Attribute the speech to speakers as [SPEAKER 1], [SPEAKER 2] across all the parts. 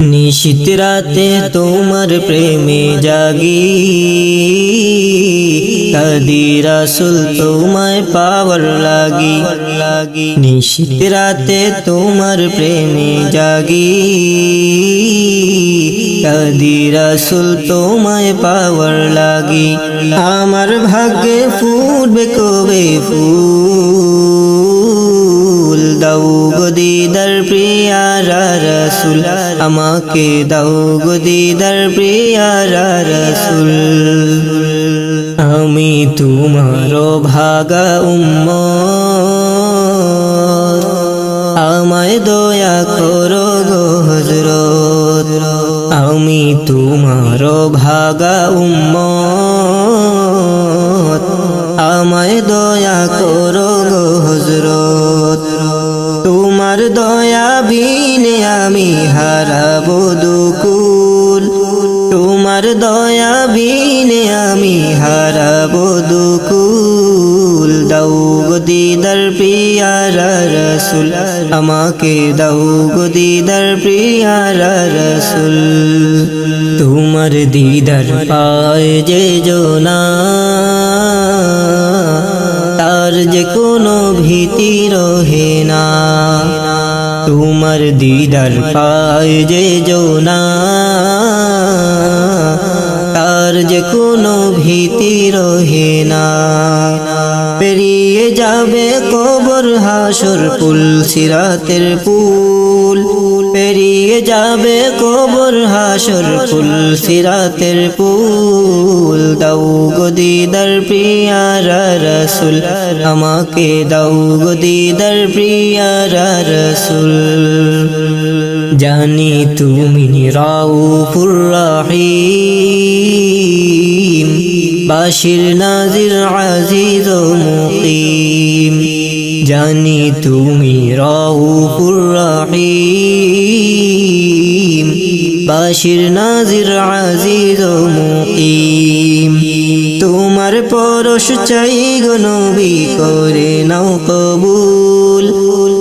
[SPEAKER 1] নিশিত রাতে তোমার প্রেমে জাগি। কাদি রাসুল, তোমায় পাওয়ার লাগি। লাগি নিশিত রাতে তোমার প্রেমে জাগি। কাদি রাসুল, তোমায় পাওয়ার লাগি। আমার ভাগ্যে ফুটবে কবে ফুল প্রিয়ারা রসুল, আমাকে দাও গো দিদার প্রিয়ারা রসুল। আমি তোমার ভাগা উম্ম আমায় দয়া করো গো হজরত আমি তোমার ভাগা উম্ম আমায় দয়া করো গো হজরত হারাবো দুকুল তোমার দয়া বিনে আমি হারাবো দুকুল দাও দিদার প্রিয়ারা রসুল, আমাকে দাও দিদার প্রিয়ারা রসুল। তোমার দিদার পায় যে জোনা, তার যে কোনো ভীতি রহে না। তোমার দিদার পায় যে যৌনা তার যে কোনো ভীতি রহে না। যাবে কবর হাসর পুল সিরাতের পুল পেরিয়ে যাবে কবর হাসর পুল সিরাতের পুল দাও গো দিদার প্রিয়ারা রসুল, আমাকে দাও গো দিদার প্রিয়ারা রসুল। জানি তুমি রাউফুর রাহিম। বাশির নাজির আজিজ মুকিম। জানি তুমি রাউফুর রাহিম। বাশির নাজির আজিজ মুকিম। তোমার পরশ চাই গো নবী, করে নাও কবুল।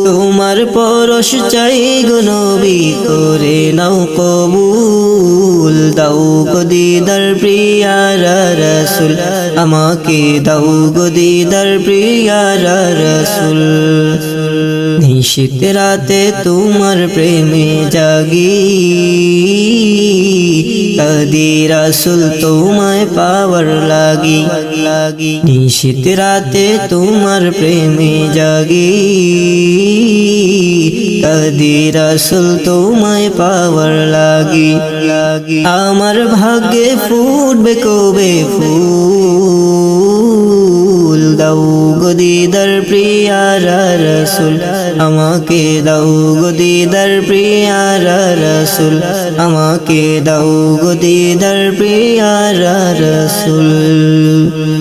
[SPEAKER 1] তোমার পরশ চাই গো নবী, করে নাও কবুল। দাও গো দিদার প্রিয়ারা রসুল আমাকে দাও গো দিদার প্রিয়ারা রসুল নিশিত রাতে তোমার প্রেমে জাগি কাদি রাসুল তোমায় পাওয়ার লাগি লাগি নিশিত রাতে তোমার প্রেমে জাগি কাদি রাসুল, তোমায় পাওয়ার লাগি। লাগি আমার ভাগ্যে ফুটবে, কবে ফুল দাও গো দিদার প্রিয়ারা রসুল। আমাকে দাও গো দিদার প্রিয়ারা রসুল। আমাকে দাও গো দিদার প্রিয়ারা রসুল।